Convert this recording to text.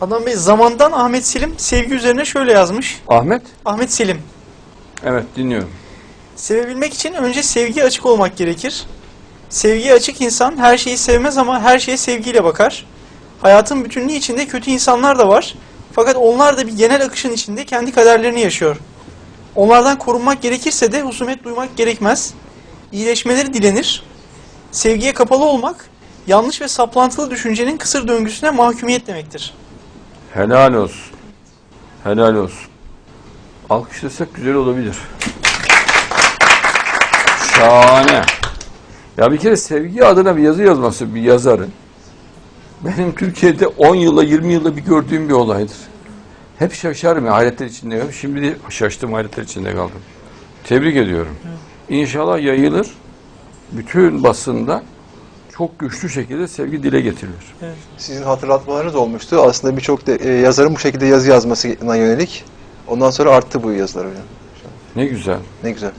Adnan Bey zamandan Ahmet Selim sevgi üzerine şöyle yazmış. Ahmet? Ahmet Selim. Evet dinliyorum. Sevebilmek için önce sevgiye açık olmak gerekir. Sevgiye açık insan her şeyi sevmez ama her şeye sevgiyle bakar. Hayatın bütünlüğü içinde kötü insanlar da var. Fakat onlar da bir genel akışın içinde kendi kaderlerini yaşıyor. Onlardan korunmak gerekirse de husumet duymak gerekmez. İyileşmeleri dilenir. Sevgiye kapalı olmak, yanlış ve saplantılı düşüncenin kısır döngüsüne mahkumiyet demektir. Helal olsun. Helal olsun. Alkışlasak güzel olabilir. Şahane. Ya bir kere sevgi adına bir yazı yazması bir yazarın benim Türkiye'de 10 yılla 20 yılda bir gördüğüm bir olaydır. Hep şaşarım ya hayretler içinde. Şimdi de şaştım hayretler içinde kaldım. Tebrik ediyorum. İnşallah yayılır. Bütün basında çok güçlü şekilde sevgi dile getirilir. Sizin hatırlatmalarınız olmuştu. Aslında birçok e, yazarın bu şekilde yazı yazmasına yönelik. Ondan sonra arttı bu yazılar hocam. Ne güzel. Ne güzel.